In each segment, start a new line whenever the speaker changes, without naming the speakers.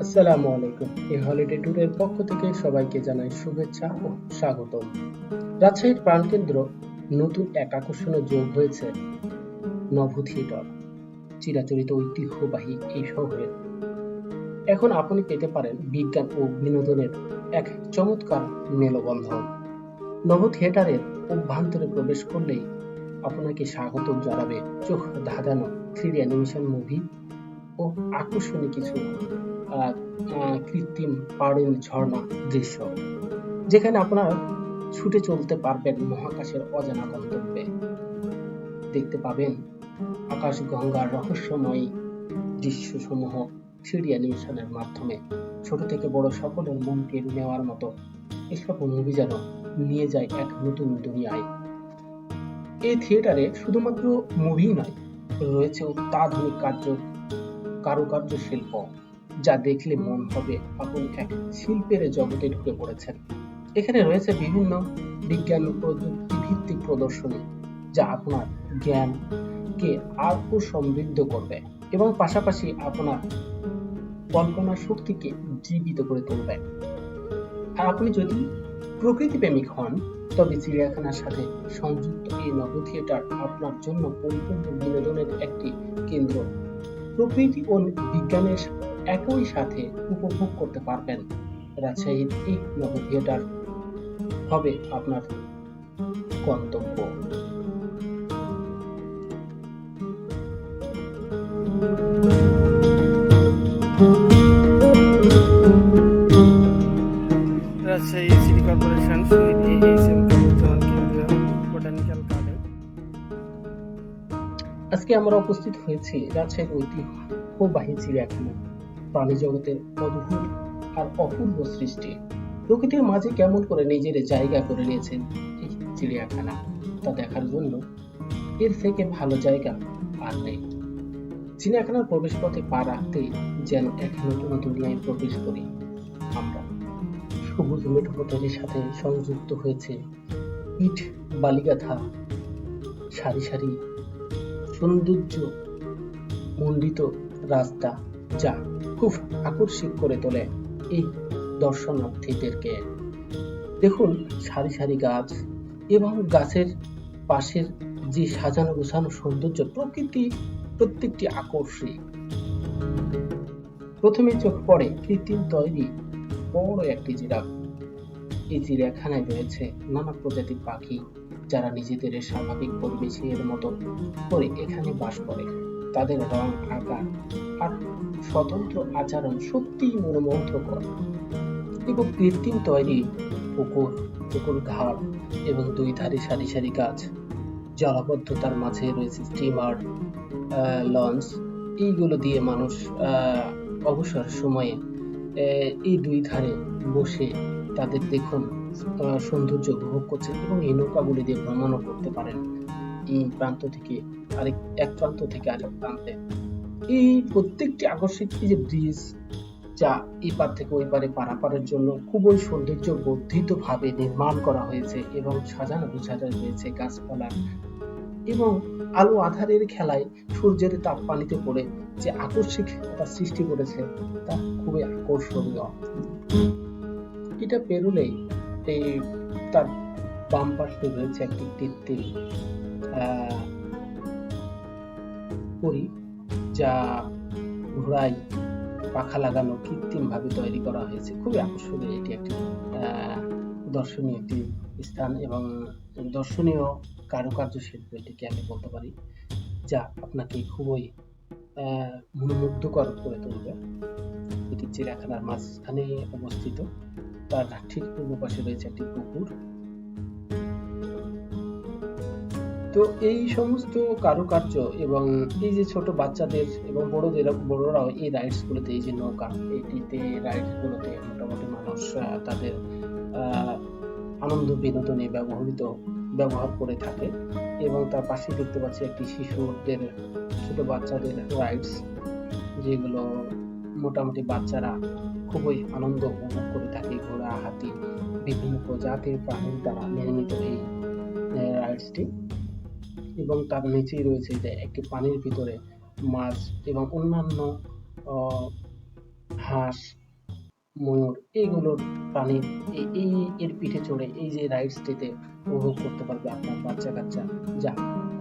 আসসালামু আলাইকুম। এই হলিডে ট্যুরের পক্ষ থেকে সবাইকে জানাই শুভেচ্ছা ও রাজশাহীর প্রাণকেন্দ্র নতুন এক আকর্ষণে যোগ হয়েছে থিয়েটার চিরাচরিত ঐতিহ্যবাহী এই শহরে। এখন আপনি পেতে পারেন বিজ্ঞান ও বিনোদনের এক চমৎকার মেলবন্ধন। নব থিয়েটারের অভ্যন্তরে প্রবেশ করলেই আপনাকে স্বাগত জানাবে চোখ ধাঁধানো থ্রি অ্যানিমেশন মুভি ও আকর্ষণীয় কিছু কৃত্রিম পাড়ের ঝর্ণা দৃশ্য, যেখানে আপনারা ছুটে চলতে পারবেন মহাকাশের অজানা গন্তব্যে। দেখতে পাবেন আকাশ গঙ্গার রহস্যময়ী দৃশ্যসমূহ থ্রিডি অ্যানিমেশনের মাধ্যমে। ছোট থেকে বড় সকলের মন কেড়ে নেওয়ার মতো এসব মুভি যেন নিয়ে যায় এক নতুন দুনিয়ায়। এই থিয়েটারে শুধুমাত্র মুভি নয়, রয়েছে অত্যাধুনিক কার্য, কারুকার্য শিল্প, যা দেখলে মন হবে আপনি এক শিল্পের জগতে ঢুকে পড়েছেন। এখানে রয়েছে বিভিন্ন বিজ্ঞান প্রযুক্তি ভিত্তিক প্রদর্শনী, যা আপনার জ্ঞানকে আরও সমৃদ্ধ করবে এবং পাশাপাশি আপনার কল্পনা শক্তিকে জীবিত করে তুলবে। আর আপনি যদি প্রকৃতি প্রেমিক হন, তবে চিড়িয়াখানার সাথে সংযুক্ত এই নব থিয়েটার আপনার জন্য পরিপূর্ণ বিনোদনের একটি কেন্দ্র। প্রকৃতি ও বিজ্ঞানের একই সাথে উপভোগ করতে পারবেন রাজশাহীর এই নব থিয়েটার হবে আপনার গন্তব্য।
রাজশাহী
আজকে আমরা উপস্থিত হয়েছি রাজশাহীর ঐতিহ্যবাহী চিড়িয়াখানা প্রাণী জগতের অদ্ভুত আর অপূর্ব সৃষ্টি। প্রকৃতির মাঝে কেমন করে নিজের জায়গা করে নিয়েছেন এই চিড়িয়াখানা, তা দেখার জন্য এর থেকে ভালো জায়গা আর নেই। চিড়িয়াখানার প্রবেশ পথে পা রাখতে যেন এক নতুন দুনিয়ায় প্রবেশ করি আমরা। সবুজ মেঠোপথের সাথে সংযুক্ত হয়েছে ইট বালিগাথা, সারি সারি সৌন্দর্য মণ্ডিত রাস্তা যা খুব আকর্ষিত করে তোলে এই দর্শনার্থীদেরকে। দেখুন সারি সারি গাছ এবং গাছের পাশের যে সাজানো গোছানো সৌন্দর্য প্রকৃতি, প্রত্যেকটি আকর্ষণীয় প্রথমে চোখ পড়ে কৃত্রিম তৈরি বড় একটি জিরাফ। এই চিড়িয়াখানায় রয়েছে নানা প্রজাতির পাখি। যারা নিজেদের স্বাভাবিক পরিবেশের মতো করে এখানে বাস করে, তাদের রং, আকার আর স্বতন্ত্র আচরণ সত্যিই মনোমুগ্ধকর। এবং কৃত্রিম তৈরি পুকুর পুকুর ঘাট এবং দুই ধারে সারি সারি গাছ, জলাবদ্ধতার মাঝে রয়েছে স্টিমার লঞ্চ, এইগুলো দিয়ে মানুষ অবসর সময়ে এই দুই ধারে বসে তাদের দেখুন সৌন্দর্য উপভোগ করছে এবং এই নৌকাগুলি দিয়ে ভ্রমণও করতে পারেন। এই প্রান্ত থেকে আরেক, এক প্রান্ত থেকে আরেক প্রান্তে। এই প্রত্যেকটি আকর্ষিত যে ব্রিজ যা এই পার থেকে ওই পারে পারাপারের জন্য খুবই সৌন্দর্য বর্ধিত ভাবে নির্মাণ করা হয়েছে এবং সাজানো গোছানো রয়েছে গাছপালা এবং আলো আধারের খেলায় সূর্যের তাপ পানিতে পড়ে যে আকস্মিকতা সৃষ্টি করেছে তা খুবই আকর্ষণীয়। এটা পেরুলেই এই তার বাম পাশে রয়েছে একটি কৃত্রিম পরী, যা ঘোড়ায় পাখা লাগানো কৃত্রিম ভাবে তৈরি করা হয়েছে। খুবই আকর্ষণীয় এটি একটি দর্শনীয় একটি স্থান এবং দর্শনীয় কারুকার্য শিল্প এটিকে আমি বলতে পারি, যা আপনাকে খুবই মনোমুগ্ধকর করে তুলবে। এটি চিড়িয়াখানার মাঝখানে অবস্থিত। তার ঠিক পূর্ব পাশে রয়েছে একটি পুকুর। তো এই সমস্ত কারুকার্য এবং এই যে ছোট বাচ্চাদের এবং বড়দের, বড়রাও এই রাইডস গুলোতে, এই যে নৌকা, এটিতে রাইডস গুলোতে মোটামুটি মানুষ তাদের আনন্দ বিনোদনে ব্যবহৃত, ব্যবহার করে থাকে এবং তার পাশে দেখতে পাচ্ছি একটি শিশুদের, ছোট বাচ্চাদের রাইডস যেগুলো মোটামুটি বাচ্চারা খুবই আনন্দ উপভোগ করে থাকে ঘোড়া, হাতি, বিভিন্ন প্রজাতির প্রাণীর দ্বারা নির্মিত এই রাইডসটি। এবং তার নিচেই রয়েছে যে একটি পানির ভিতরে মাছ এবং অন্যান্য হাঁস, ময়ূর এইগুলোর এই- এই, এর পিঠে চড়ে এই যে রাইডসটিতে উপভোগ করতে পারবে আপনার বাচ্চা কাচ্চা যা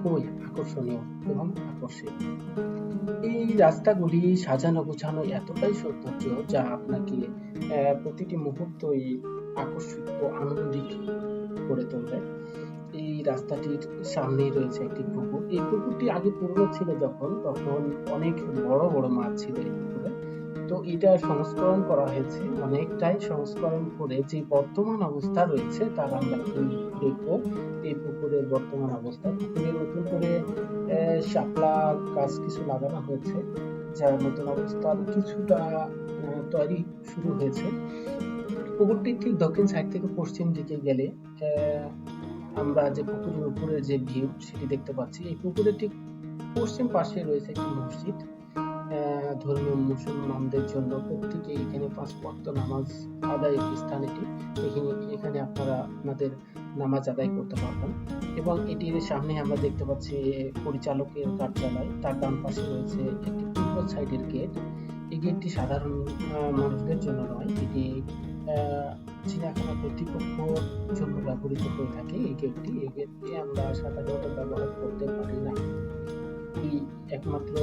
খুবই আকর্ষণীয় এবং আকর্ষণীয়। এই রাস্তাগুলি সাজানো গোছানো এতটাই সৌন্দর্য যা আপনাকে প্রতিটি মুহূর্তই আকর্ষিত আনন্দিত করে তুলবে এই রাস্তাটির সামনেই রয়েছে একটি পুকুর। এই পুকুরটি আগে পুরনো ছিল যখন, তখন অনেক বড় বড় মাছ ছিল এই পুকুরে। তো এটা সংস্করণ করা হয়েছে, অনেকটাই সংস্করণ করে যে বর্তমান অবস্থা রয়েছে, তার আমরা দেখব। এই পুকুরের বর্তমান অবস্থা। পুকুরে নতুন করে শাপলা গাছ কিছু লাগানো হয়েছে যার নতুন অবস্থার কিছুটা তৈরি শুরু হয়েছে। পুকুরটির ঠিক দক্ষিণ সাইড থেকে পশ্চিম দিকে গেলে আমরা যে পুকুরের উপরে যে ভিউ সেটি দেখতে পাচ্ছি। এই পুকুরের ঠিক পশ্চিম পাশে রয়েছে একটি মসজিদ। ধর্মীয় মুসলমানদের জন্য প্রত্যেকে এখানে পাঁচ ওয়াক্ত নামাজ আদায়ের স্থান এটি এখানে এখানে আপনারা আপনাদের নামাজ আদায় করতে পারবেন। এবং এটির সামনে আমরা দেখতে পাচ্ছি পরিচালকের কার্যালয়, তার ডান পাশে রয়েছে একটি পূর্ব সাইডের গেট। এই গেটটি সাধারণ মানুষদের জন্য নয়, এটি চিড়িয়াখানা কর্তৃপক্ষের জন্য ব্যবহৃত হয়ে থাকে এই গেটটি। এই গেটটি আমরা সাধারণত ব্যবহার করতে পারি না। একমাত্র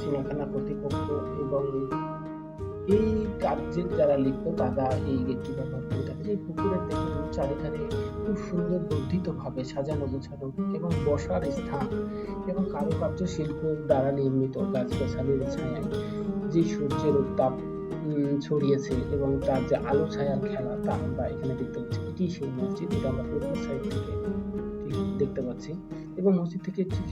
চিড়িয়াখানা কর্তৃপক্ষ এবং এই কার্যের যারা লিপ্ত তারা এই গেটটি ব্যবহার করে থাকে এই পুকুরের দেখুন চারিখানে খুব সুন্দর বর্ধিত ভাবে সাজানো গোছানো এবং বসার স্থান এবং কারুকার্য শিল্প দ্বারা নির্মিত গাছগাছালির ছায়ায় যে সূর্যের উত্তাপ ছড়িয়েছে এবং তার যে আলো ছায়ার খেলা, তা আমরা এখানে দেখতে পাচ্ছি। এটি সেই মসজিদ, যেটা আমরা পূর্ব সাইড থেকে দেখতে পাচ্ছি এবং মসজিদ থেকে ঠিক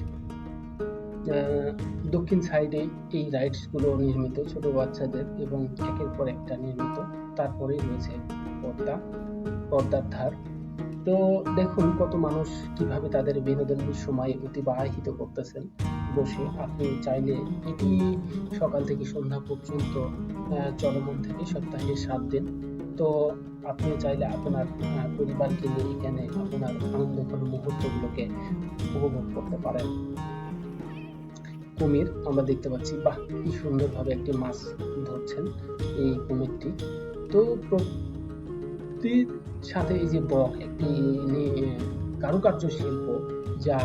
দক্ষিণ সাইডে এই রাইডসগুলো নির্মিত, ছোট বাচ্চাদের এবং একের পর একটা নির্মিত। তারপরেই রয়েছে পর্দা, পর্দার ধার। তো দেখুন কত মানুষ কীভাবে তাদের বিনোদনের সময় অতিবাহিত করতেছেন। বসে আপনি চাইলে এটি সকাল থেকে সন্ধ্যা পর্যন্ত চলমান থেকে, সপ্তাহে সাত দিন। তো আপনি চাইলে আপনার পরিবারকে নিয়ে এখানে আপনার আনন্দঘন মুহূর্তগুলোকে উপভোগ করতে পারেন। কুমির আমরা দেখতে পাচ্ছি। বাহ, কি সুন্দরভাবে একটি মাছ ধরছেন এই কুমিরটি। তো প্রকৃতির সাথে এই যে বক একটি কারুকার্য শিল্প যা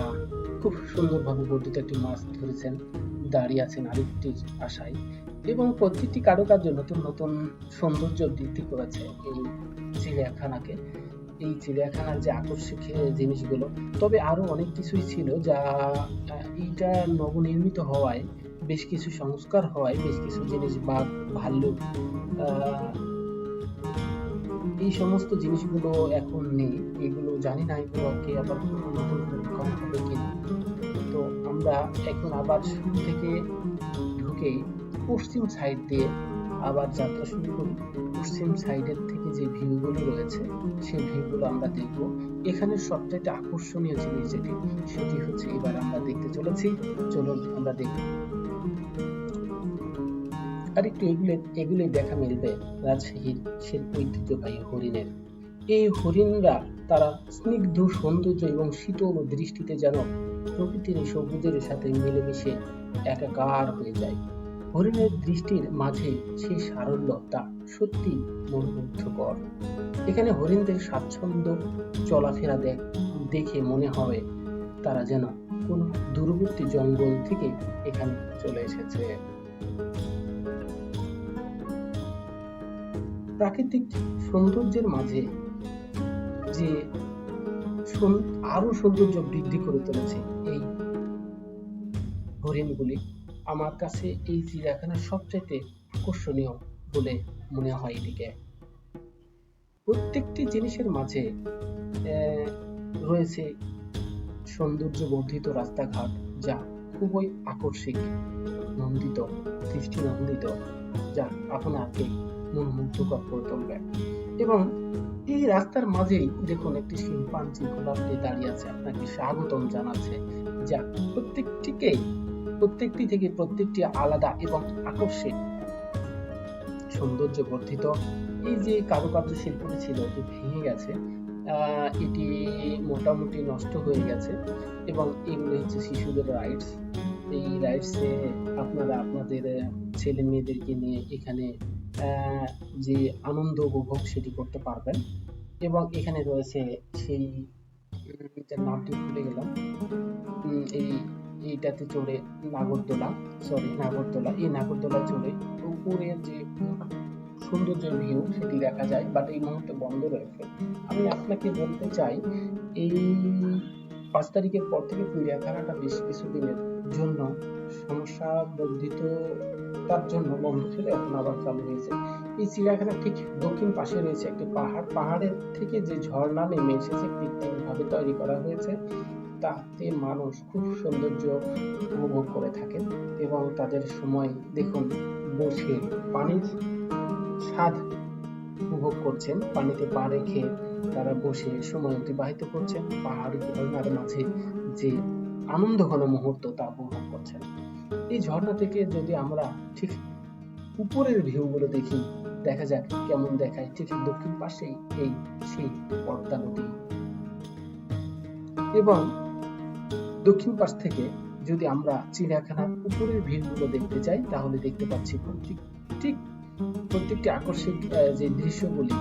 খুব সুন্দরভাবে বর্ধিত একটি মাছ ধরেছেন, দাঁড়িয়ে আছেন আরেকটির আশায় এবং প্রত্যেকটি কারুকার্য নতুন নতুন সৌন্দর্য বৃদ্ধি করেছে এই চিড়িয়াখানাকে। এই চিড়িয়াখানার যে আকর্ষণীয় জিনিসগুলো, তবে আরও অনেক কিছুই ছিল যা এইটা নবনির্মিত হওয়ায়, বেশ কিছু সংস্কার হওয়ায়, বেশ কিছু জিনিস বাঘ ভাল্লুক এই সমস্ত জিনিসগুলো এখন নেই। এগুলো জানি না এগুলোকে আবার নতুন ঢোকানো হবে কিনা। তো আমরা এখন আবার শুরু থেকে ঢুকে পশ্চিম সাইড দিয়ে আবার যাত্রা শুরু করি। পশ্চিম সাইডের থেকে যে ভিউগুলো রয়েছে, সেই ভিউগুলো আমরা দেখব। এখানে সবচাইতে আকর্ষণীয় জিনিস যেটি, সেটি হচ্ছে এবার আমরা দেখতে চলেছি। চলুন আমরা দেখি। আর একটু এগুলো, এগুলোই দেখা মিলবে রাজশাহীর শিল্প ঐতিহ্যবাহী হরিণের। এই হরিণরা, তারা স্নিগ্ধ সৌন্দর্য এবং শীতল দৃষ্টিতে যেন প্রকৃতির সবুজের সাথে মিলেমিশে একাকার হয়ে যায়। হরিণের দৃষ্টির মাঝে সেই সারল্য তা সত্যি মনোমুগ্ধকর। এখানে হরিণদের স্বাচ্ছন্দ্য, চলাফেরা দেখ দেখে মনে হবে তারা যেন কোন দূরবর্তী জঙ্গল থেকে এখানে চলে এসেছে। প্রাকৃতিক সৌন্দর্যের মাঝে যে আরও সৌন্দর্য বৃদ্ধি করে তুলেছে এই হরিণগুলি আমার কাছে এই চিড়িয়াখানা সবচাইতে আকর্ষণীয় বলে মনে হয় এটিকে প্রত্যেকটি জিনিসের মাঝে রয়েছে সৌন্দর্য বর্ধিত রাস্তাঘাট যা খুবই আকর্ষিক, নন্দিত দৃষ্টি নন্দিত যা আপনাকে মনোমুগ্ধকর করে তুলবে। এবং এই রাস্তার মাঝেই দেখুন একটি শিম্পাঞ্জি গোলাপটি দাঁড়িয়ে আছে, আপনাকে স্বাগতম জানাচ্ছে, যা প্রত্যেকটিকেই প্রত্যেকটি থেকে প্রত্যেকটি আলাদা এবং আকর্ষিক সৌন্দর্য বর্ধিত এই যে কারুকার্য শিল্পটি ছিল এটি ভেঙে গেছে। এটি মোটামুটি নষ্ট হয়ে গেছে এবং এগুলো হচ্ছে শিশুদের রাইটস এই রাইডসে আপনারা আপনাদের ছেলে মেয়েদেরকে নিয়ে এখানে যে আনন্দ উপভোগ সেটি করতে পারবেন। এবং এখানে রয়েছে সেই নামটি ভুলে গেলাম। এই এইটাতে চড়ে নাগরদোলা সরি নাগরদোলা, এই নাগরদোলা চড়ে উপরের যে সৌন্দর্য ভিউ সেটি দেখা যায় বাট এই মুহূর্তে বন্ধ রয়েছে। আমি আপনাকে বলতে চাই, এই পাঁচ তারিখের পর থেকে চিড়িয়াখানাটা বেশ কিছুদিনের জন্য সমস্যা বর্ধিত তার জন্য বন্ধ ছিল, এখন আবার চালু হয়েছে। এই চিড়িয়াখানার ঠিক দক্ষিণ পাশে রয়েছে একটি পাহাড়। পাহাড়ের থেকে যে ঝর্ণা নেমে এসেছে কৃত্রিম ভাবে তৈরি করা হয়েছে। তাতে মানুষ খুব সৌন্দর্য উপভোগ করে থাকেন এবং তাদের সময় দেখুন বসে পানির স্বাদ উপভোগ করছেন। পানিতে পা রেখে তারা বসে সময় অতিবাহিত করছেন। পাহাড়ি ঝর্ণার মাঝে যে আনন্দ ঘন মুহূর্ত তা উপভোগ করছেন। এই ঝর্ণা থেকে যদি আমরা ঠিক উপরের ভিউ গুলো দেখি, দেখা যাক কেমন দেখায় ঠিক দক্ষিণ পাশেই এই সেই পদ্মা নদী এবং দক্ষিণ পাশ থেকে যদি আমরা চিড়িয়াখানার উপরের ভিউ গুলো দেখতে চাই, তাহলে দেখতে পাচ্ছি প্রত্যেক, ঠিক প্রত্যেকটি আকর্ষক যে দৃশ্যগুলি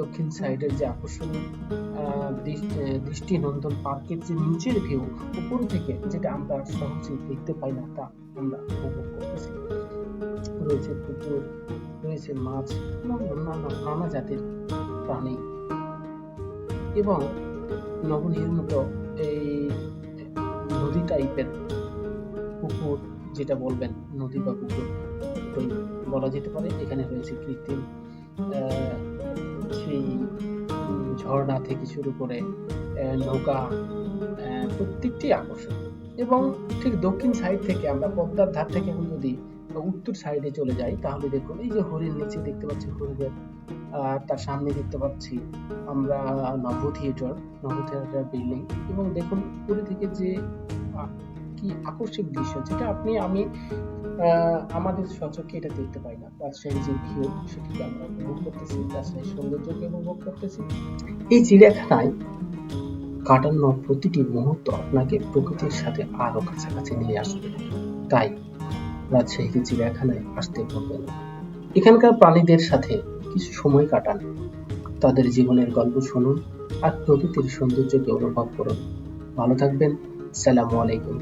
দক্ষিণ সাইডের যে আকর্ষণীয় দৃষ্টিনন্দন পার্কের যে নিচের ভিউ, উপর থেকে যেটা আমরা সহজে দেখতে পাই না, তা আমরা উপভোগ করতেছি। রয়েছে পুকুর, রয়েছে মাছ এবং অন্যান্য নানা জাতের প্রাণী। এবং নবনির্মিত এই নদী টাইপের পুকুর যেটা বলবেন, নদী বা পুকুর বলা যেতে পারে। এখানে রয়েছে কৃত্রিম সেই ঝর্ণা থেকে শুরু করে নৌকা প্রত্যেকটি আকর্ষণ। এবং ঠিক দক্ষিণ সাইড থেকে আমরা পদ্মার ধার থেকে এখন যদি উত্তর সাইডে চলে যাই, তাহলে দেখুন এই যে হরিণ নিচে দেখতে পাচ্ছি, হরিণের আর তার সামনে দেখতে পাচ্ছি আমরা নব থিয়েটার নব থিয়েটার বিল্ডিং। এবং দেখুন উপরে থেকে যে কি আকর্ষক দৃশ্য যেটা আপনি, আমি আমাদের সচক্ষে এটা দেখতে পাই না। রাজশাহীর যে আমরা উপভোগ করতেছি? রাজশাহীর সৌন্দর্যকে উপভোগ করতেছি? এই চিড়িয়াখানায় কাটানো প্রতিটি মুহূর্ত আপনাকে প্রকৃতির সাথে আরও কাছাকাছি নিয়ে আসবে। তাই রাজশাহীকে চিড়িয়াখানায় আসতে বলবেন এখানকার প্রাণীদের সাথে কিছু সময় কাটান। তাদের জীবনের গল্প শুনুন আর প্রকৃতির সৌন্দর্যকে অনুভব করুন। ভালো থাকবেন। সালামু আলাইকুম।